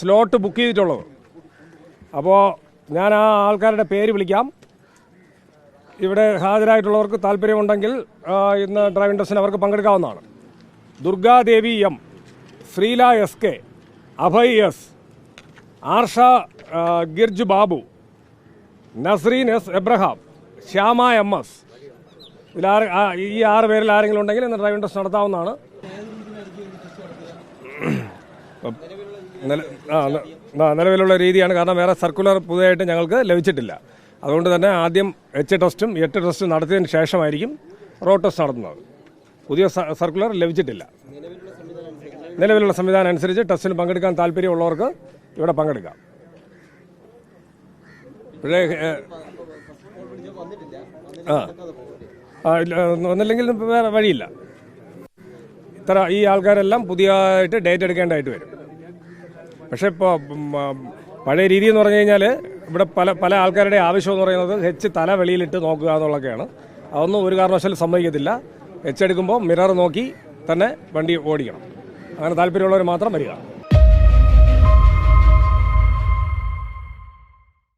Slot book ചെയ്തിട്ടുള്ളത്. അപ്പോൾ ഞാൻ ആ ആൾക്കാരുടെ പേര് വിളിക്കാം. ഇവിടെ ഹാജരായിട്ടുള്ളവർക്ക് താല്പര്യമുണ്ടെങ്കിൽ ഇന്ന് ഡ്രൈവിംഗ് ടെസ്റ്റിന് അവർക്ക് പങ്കെടുക്കാവുന്നതാണ്. Durgadevi M Sreela S K Abhay S Arsha ഗിർജ് Babu Nasreen S Abraham Shyama M S. ഇതിലാറ് ഈ ആറ് പേരിൽ ആരെങ്കിലും ഉണ്ടെങ്കിൽ ഇന്ന് ഡ്രൈവിംഗ് ടെസ്റ്റ് നടത്താവുന്നതാണ്. നിലവിലുള്ള രീതിയാണ്. കാരണം വേറെ സർക്കുലർ പുതിയതായിട്ട് ഞങ്ങൾക്ക് ലഭിച്ചിട്ടില്ല. അതുകൊണ്ട് തന്നെ ആദ്യം എച്ച് ടെസ്റ്റും എട്ട് ടെസ്റ്റും നടത്തിയതിന് ശേഷമായിരിക്കും റോഡ് ടെസ്റ്റ് നടത്തുന്നത്. പുതിയ സർക്കുലർ ലഭിച്ചിട്ടില്ല. നിലവിലുള്ള സംവിധാനം അനുസരിച്ച് ടെസ്റ്റിന് പങ്കെടുക്കാൻ താല്പര്യമുള്ളവർക്ക് ഇവിടെ പങ്കെടുക്കാം. ഏ, ആ. ഒന്നില്ലെങ്കിൽ വേറെ വഴിയില്ല. ഇത്ര ഈ ആൾക്കാരെല്ലാം പുതിയതായിട്ട് ഡേറ്റ് എടുക്കേണ്ടതായിട്ട് വരും. പക്ഷെ ഇപ്പോൾ പഴയ രീതി എന്ന് പറഞ്ഞു കഴിഞ്ഞാൽ ഇവിടെ പല പല ആൾക്കാരുടെ ആവശ്യം എന്ന് പറയുന്നത് ഹെച്ച് തല വെളിയിലിട്ട് നോക്കുക എന്നുള്ളതൊക്കെയാണ്. അതൊന്നും ഒരു കാരണവശാലും സമ്മതിക്കത്തില്ല. ഹെച്ച് എടുക്കുമ്പോൾ മിറർ നോക്കി തന്നെ വണ്ടി ഓടിക്കണം. അങ്ങനെ താല്പര്യമുള്ളവർ മാത്രം വരിക.